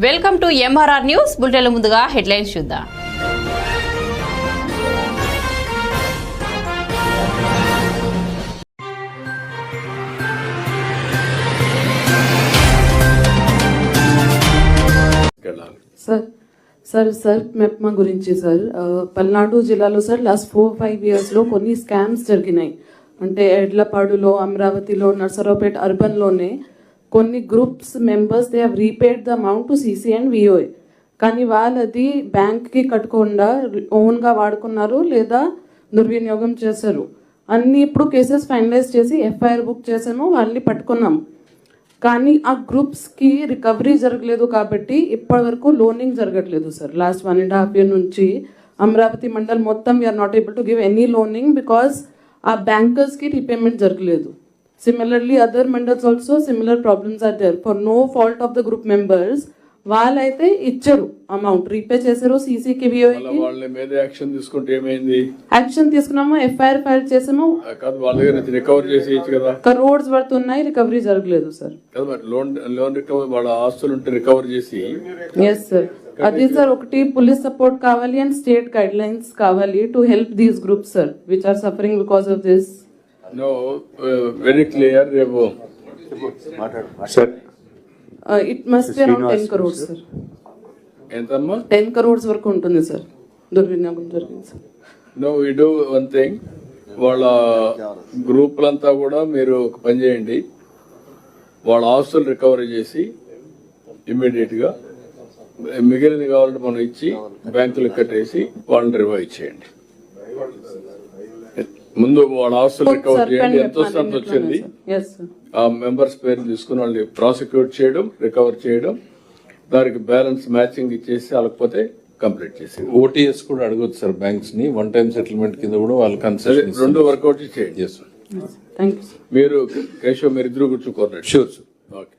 Welcome to MRR news bulletin ముందుగా headlines చూద్దాం. Sir sir sir MEPMA గురించి సార్ uh, పల్నాడు జిల్లాలో సార్ లాస్ట్ ఫోర్ ఫైవ్ ఇయర్స్లో కొన్ని స్కామ్స్ జరిగినాయి. అంటే ఎడ్లపాడులో అమరావతిలో నర్సరావుపేట అర్బన్లోనే కొన్ని groups members they have repaid the amount to CC and VOA కానీ వాళ్ళది బ్యాంక్కి కట్టకుండా ఓన్గా వాడుకున్నారు లేదా దుర్వినియోగం చేశారు. అన్ని ఇప్పుడు కేసెస్ ఫైనలైజ్ చేసి ఎఫ్ఐఆర్ బుక్ చేసాము వాళ్ళని పట్టుకున్నాం. కానీ ఆ గ్రూప్స్కి రికవరీ జరగలేదు కాబట్టి ఇప్పటి వరకు లోనింగ్ జరగట్లేదు sir last one and half year నుంచి అమరావతి మండల్ మొత్తం we are not able to give any loaning because ఆ బ్యాంకర్స్కి రీపేమెంట్ జరగలేదు. Similarly other mandals also similar problems are there for no fault of the group members వాళ్ళైతే ఇచ్చారు amount repay చేశారు సీసీకి వాళ్ళ మీద యాక్షన్ తీసుకుంటే ఏమైంది? యాక్షన్ తీసుకున్నాము? ఎఫ్ఐఆర్ ఫైల్ చేసాము? రికవర్ చేసేయచ్చు కదా. కరోడ్స్ వర్త్ ఉన్నాయి రికవరీ జరగలేదు సార్ లోన్ లోన్ రికవర్ వాళ్ళ ఆస్తులు ఉంటే రికవర్ చేసి. ఎస్ సార్ అది సార్ ఒకటి పోలీస్ సపోర్ట్ కావాలి అండ్ స్టేట్ గైడ్ లైన్స్ కావాలి to help these groups sir which are suffering because of this no very clear రేపు sir it must be around ten crores sir ఎంతమ్మా ten crores వరకు ఉంటుంది sir దుర్వినియోగం జరిగింది sir no we do one thing వాళ్ళ గ్రూపులంతా కూడా మీరు ఒక పని చేయండి. వాళ్ళ ఆస్తులు రికవరీ చేసి ఇమ్మీడియట్గా మిగిలిన కావాలంటే మనం ఇచ్చి బ్యాంకులకు కట్టేసి వాళ్ళని రివైవ్ చేయండి. ముందు వాళ్ళ ఆస్తులు రికవర్ చేయండి. ఎంత అంత వచ్చింది? ఆ మెంబర్స్ పేరు తీసుకుని వాళ్ళని ప్రాసిక్యూట్ చేయడం రికవర్ చేయడం దానికి బ్యాలెన్స్ మ్యాచింగ్ ఇచ్చేసి వాళ్ళకపోతే కంప్లీట్ చేసి ఓటీఎస్ కూడా అడగొచ్చు సార్ బ్యాంక్స్ని వన్ టైం సెటిల్మెంట్ కింద కూడా వాళ్ళు కన్సెషన్ రెండు వర్కౌట్ చేయండి. మీరు కేశవ్ మీరు ఇద్దరు కూర్చోకోరండి షూర్ సార్ ఓకే